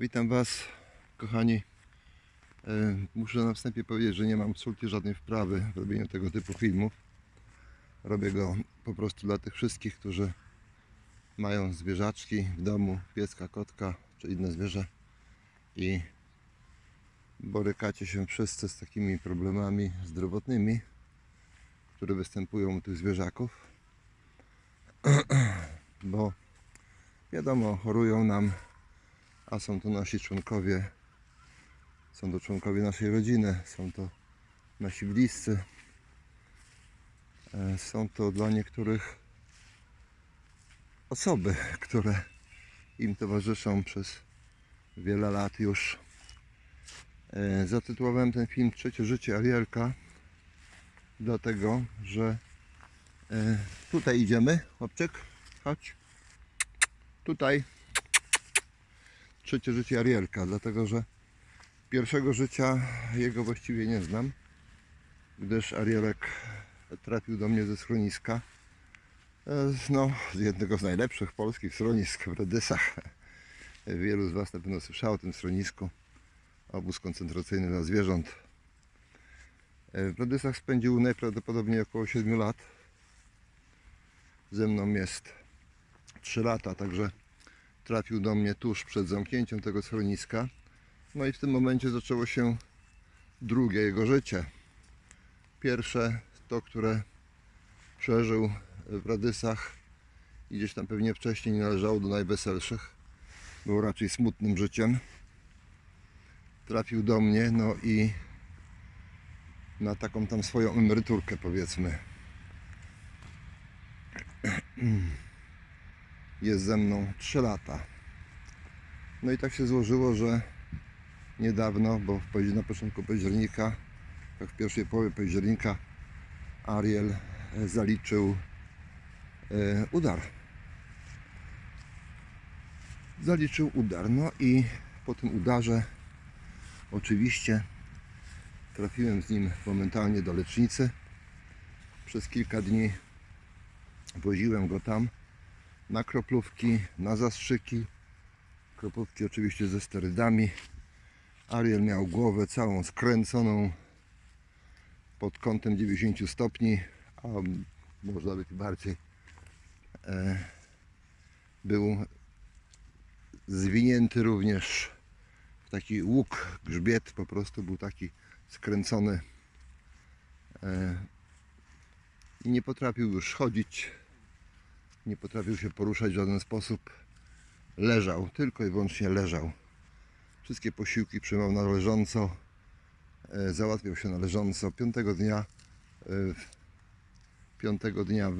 Witam Was, kochani. E, Muszę na wstępie powiedzieć, że nie mam absolutnie żadnej wprawy w robieniu tego typu filmów. Robię go po prostu dla tych wszystkich, którzy mają zwierzaczki w domu, pieska, kotka czy inne zwierzę i borykacie się wszyscy z takimi problemami zdrowotnymi, które występują u tych zwierzaków, bo wiadomo, chorują nam a są to nasi członkowie, są to członkowie naszej rodziny, są to nasi bliscy, E, są to dla niektórych osoby, które im towarzyszą przez wiele lat już. E, Zatytułowałem ten film Trzecie życie Arielka, dlatego że e, tutaj idziemy, chłopczyk, chodź, tutaj trzecie życie Arielka, dlatego że pierwszego życia jego właściwie nie znam, gdyż Arielek trafił do mnie ze schroniska, e, no, z jednego z najlepszych polskich schronisk w Redysach. Wielu z Was na pewno słyszało o tym schronisku, obóz koncentracyjny dla zwierząt. E, W Redysach spędził najprawdopodobniej około 7 lat. Ze mną jest 3 lata, także trafił do mnie tuż przed zamknięciem tego schroniska. No i w tym momencie zaczęło się drugie jego życie. Pierwsze to, które przeżył w Radysach i gdzieś tam pewnie wcześniej nie należało do najweselszych. Było raczej smutnym życiem. Trafił do mnie, no i na taką tam swoją emeryturkę powiedzmy. jest ze mną 3 lata. No i tak się złożyło, że niedawno, bo na początku października, tak w pierwszej połowie października, Ariel e, zaliczył e, udar. Zaliczył udar. No i po tym udarze oczywiście trafiłem z nim momentalnie do lecznicy. Przez kilka dni woziłem go tam na kroplówki, na zastrzyki. Kroplówki oczywiście ze sterydami. Ariel miał głowę całą skręconą pod kątem 90 stopni, a może nawet i bardziej. E, był zwinięty również w taki łuk, grzbiet po prostu był taki skręcony e, i nie potrafił już chodzić, nie potrafił się poruszać w żaden sposób. Leżał, tylko i wyłącznie leżał. Wszystkie posiłki przyjmował na leżąco, e, załatwiał się na leżąco. Piątego dnia, e, piątego dnia e,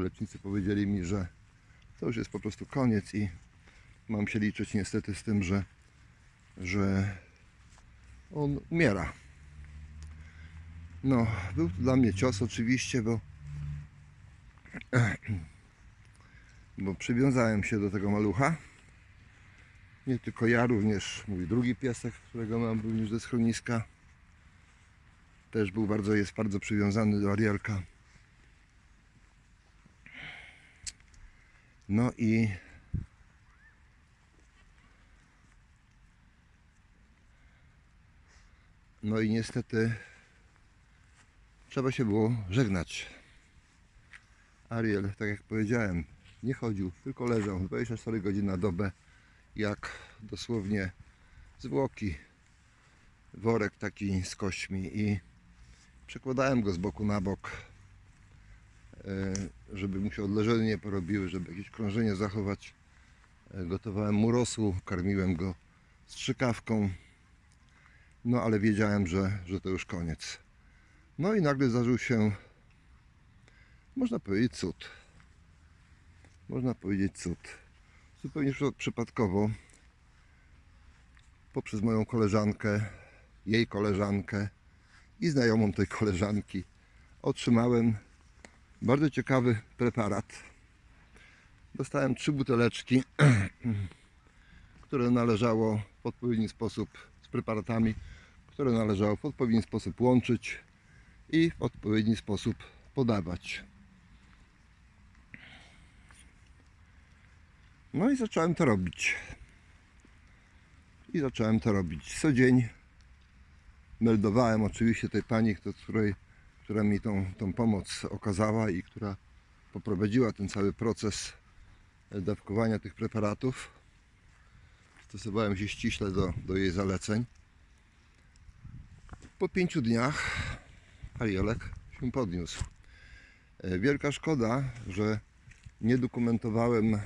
lecznicy powiedzieli mi, że to już jest po prostu koniec i mam się liczyć niestety z tym, że, że on umiera. No, był to dla mnie cios oczywiście, bo bo przywiązałem się do tego malucha. Nie tylko ja, również mój drugi piesek, którego mam również ze schroniska. Też był bardzo, jest bardzo przywiązany do Arielka. No i no i niestety trzeba się było żegnać. Ariel, tak jak powiedziałem, nie chodził, tylko leżał 24 godziny na dobę, jak dosłownie zwłoki. Worek taki z kośćmi i przekładałem go z boku na bok, e, żeby mu się odleżenie nie porobiły, żeby jakieś krążenie zachować. E, Gotowałem mu rosół, karmiłem go strzykawką, no ale wiedziałem, że, że to już koniec. No i nagle zdarzył się można powiedzieć cud. Można powiedzieć cud. Zupełnie przy- przypadkowo poprzez moją koleżankę, jej koleżankę i znajomą tej koleżanki otrzymałem bardzo ciekawy preparat. Dostałem trzy buteleczki, które należało w odpowiedni sposób z preparatami, które należało w odpowiedni sposób łączyć i w odpowiedni sposób podawać. No i zacząłem to robić. I zacząłem to robić co dzień. Meldowałem oczywiście tej pani, której, która mi tą, tą pomoc okazała i która poprowadziła ten cały proces dawkowania tych preparatów. Stosowałem się ściśle do, do jej zaleceń. Po pięciu dniach Arielek się podniósł. E, Wielka szkoda, że nie dokumentowałem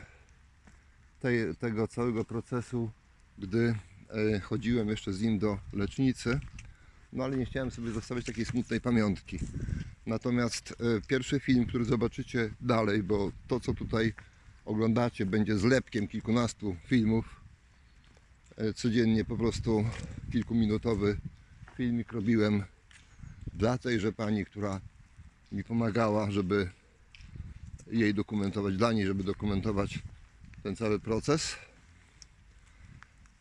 tej, tego całego procesu, gdy e, chodziłem jeszcze z nim do lecznicy. No ale nie chciałem sobie zostawiać takiej smutnej pamiątki. Natomiast e, pierwszy film, który zobaczycie dalej, bo to co tutaj oglądacie będzie zlepkiem kilkunastu filmów. E, Codziennie po prostu kilkuminutowy filmik robiłem dla tejże pani, która mi pomagała, żeby jej dokumentować, dla niej, żeby dokumentować ten cały proces.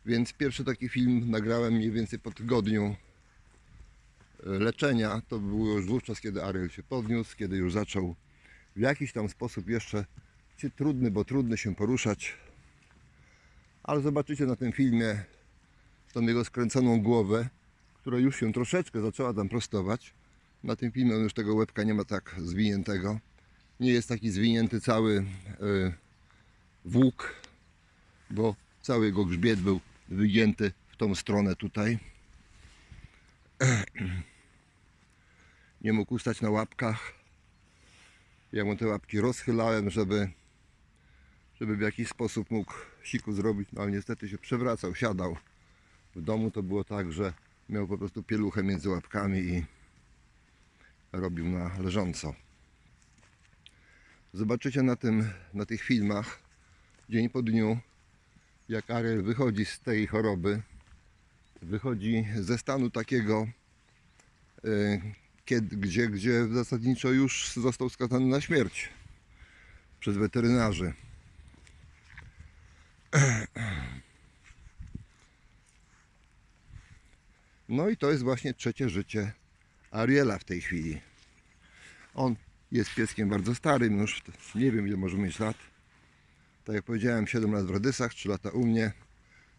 Więc pierwszy taki film nagrałem mniej więcej po tygodniu e, leczenia. To było już wówczas, kiedy Ariel się podniósł, kiedy już zaczął w jakiś tam sposób jeszcze czy trudny, bo trudny się poruszać. Ale zobaczycie na tym filmie tą jego skręconą głowę, która już się troszeczkę zaczęła tam prostować. Na tym filmie już tego łebka nie ma tak zwiniętego. Nie jest taki zwinięty cały e, włók, bo cały jego grzbiet był wygięty w tą stronę tutaj. Nie mógł ustać na łapkach. Ja mu te łapki rozchylałem, żeby, żeby w jakiś sposób mógł siku zrobić, no ale niestety się przewracał, siadał. W domu to było tak, że miał po prostu pieluchę między łapkami i robił na leżąco. Zobaczycie na, tym, na tych filmach dzień po dniu, jak Ariel wychodzi z tej choroby, wychodzi ze stanu takiego, e, kiedy, gdzie, gdzie zasadniczo już został skazany na śmierć przez weterynarzy. No i to jest właśnie trzecie życie Ariela w tej chwili. On jest pieskiem bardzo starym, już nie wiem ile może mieć lat. Tak jak powiedziałem, 7 lat w Rodysach, 3 lata u mnie.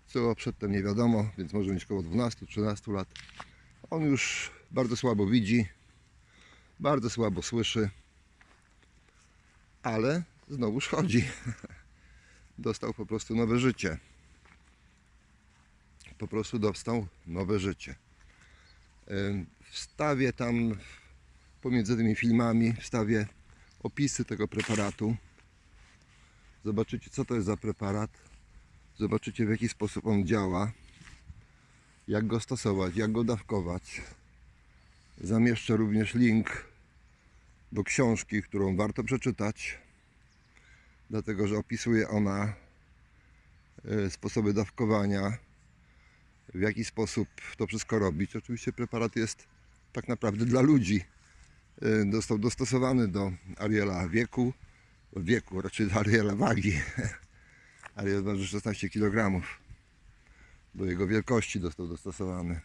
Co przedtem nie wiadomo, więc może mieć około 12-13 lat. On już bardzo słabo widzi, bardzo słabo słyszy, ale znowuż chodzi. Dostał po prostu nowe życie. Po prostu dostał nowe życie. Wstawię tam pomiędzy tymi filmami, wstawię opisy tego preparatu. Zobaczycie co to jest za preparat. Zobaczycie w jaki sposób on działa. Jak go stosować, jak go dawkować. Zamieszczę również link do książki, którą warto przeczytać. Dlatego, że opisuje ona e, sposoby dawkowania, w jaki sposób to wszystko robić. Oczywiście preparat jest tak naprawdę dla ludzi. E, Został dostosowany do Ariela wieku, wieku, raczej do Ariela wagi. Ariel waży 16 kg. Do jego wielkości został dostosowany.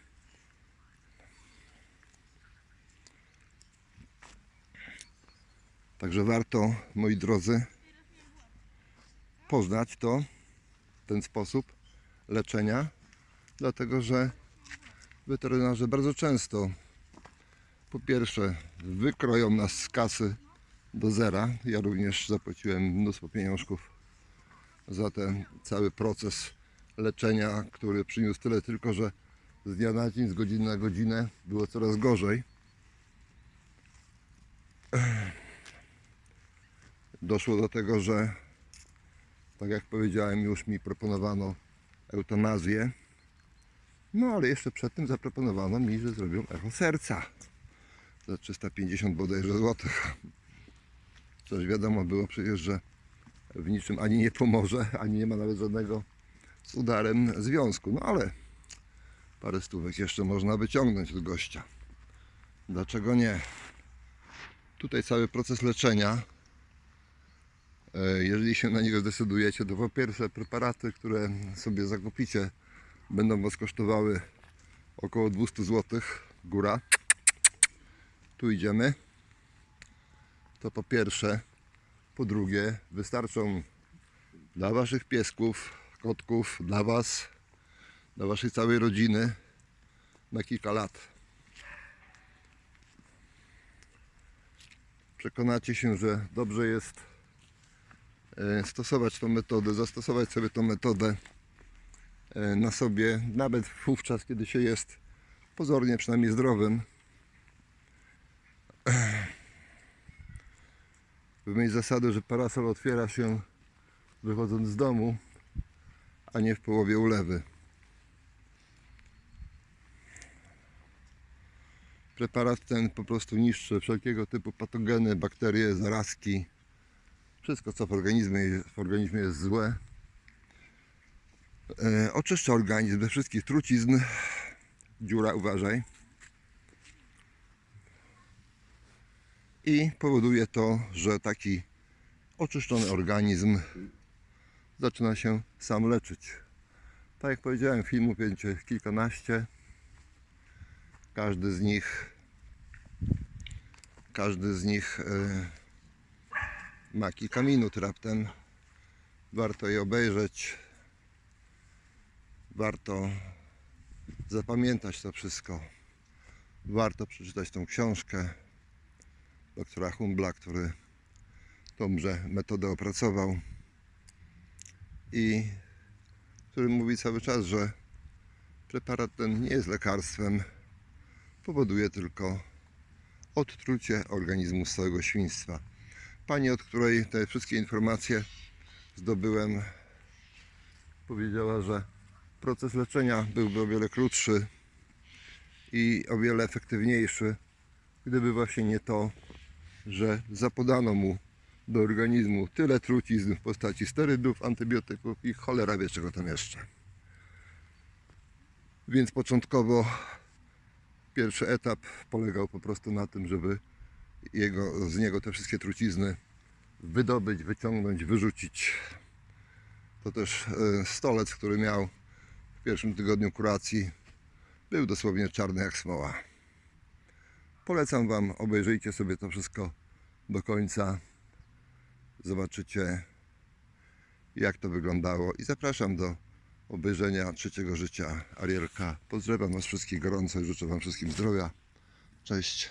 Także warto, moi drodzy, poznać to, ten sposób leczenia, dlatego że weterynarze bardzo często po pierwsze wykroją nas z kasy do zera. Ja również zapłaciłem mnóstwo pieniążków za ten cały proces leczenia, który przyniósł tyle tylko, że z dnia na dzień, z godziny na godzinę było coraz gorzej. Doszło do tego, że tak jak powiedziałem, już mi proponowano eutanazję. No ale jeszcze przed tym zaproponowano mi, że zrobią echo serca za 350 bodajże złotych. Coś wiadomo było przecież, że w niczym ani nie pomoże, ani nie ma nawet żadnego z udarem związku. No ale parę stówek jeszcze można wyciągnąć od gościa. Dlaczego nie? Tutaj cały proces leczenia. e, Jeżeli się na niego zdecydujecie, to po pierwsze preparaty, które sobie zakupicie, będą Was kosztowały około 200 zł. Góra. Tu idziemy. To po pierwsze. Po drugie, wystarczą dla Waszych piesków, kotków, dla Was dla waszej całej rodziny na kilka lat. Przekonacie się, że dobrze jest e, stosować tą metodę, zastosować sobie tą metodę e, na sobie, nawet wówczas, kiedy się jest pozornie przynajmniej zdrowym. Wymyśl zasadę, że parasol otwiera się wychodząc z domu, a nie w połowie ulewy. Preparat ten po prostu niszczy wszelkiego typu patogeny, bakterie, zarazki, wszystko co w organizmie, w organizmie jest złe. E, oczyszcza organizm ze wszystkich trucizn. Dziura, uważaj. I powoduje to, że taki oczyszczony organizm zaczyna się sam leczyć. Tak jak powiedziałem, filmów będzie kilkanaście. Każdy z nich każdy z nich e, ma kilka minut raptem. Warto je obejrzeć. Warto zapamiętać to wszystko. Warto przeczytać tą książkę doktora Humbla, który tąże metodę opracował i który mówi cały czas, że preparat ten nie jest lekarstwem, powoduje tylko odtrucie organizmu z całego świństwa. Pani, od której te wszystkie informacje zdobyłem, powiedziała, że proces leczenia byłby o wiele krótszy i o wiele efektywniejszy, gdyby właśnie nie to, że zapodano mu do organizmu tyle trucizn w postaci sterydów, antybiotyków i cholera wie czego tam jeszcze. Więc początkowo pierwszy etap polegał po prostu na tym, żeby jego, z niego te wszystkie trucizny wydobyć, wyciągnąć, wyrzucić. To też e, stolec, który miał w pierwszym tygodniu kuracji, był dosłownie czarny jak smoła. Polecam Wam, obejrzyjcie sobie to wszystko do końca. Zobaczycie, jak to wyglądało. I zapraszam do obejrzenia trzeciego życia Arielka. Pozdrawiam Was wszystkich gorąco i życzę Wam wszystkim zdrowia. Cześć.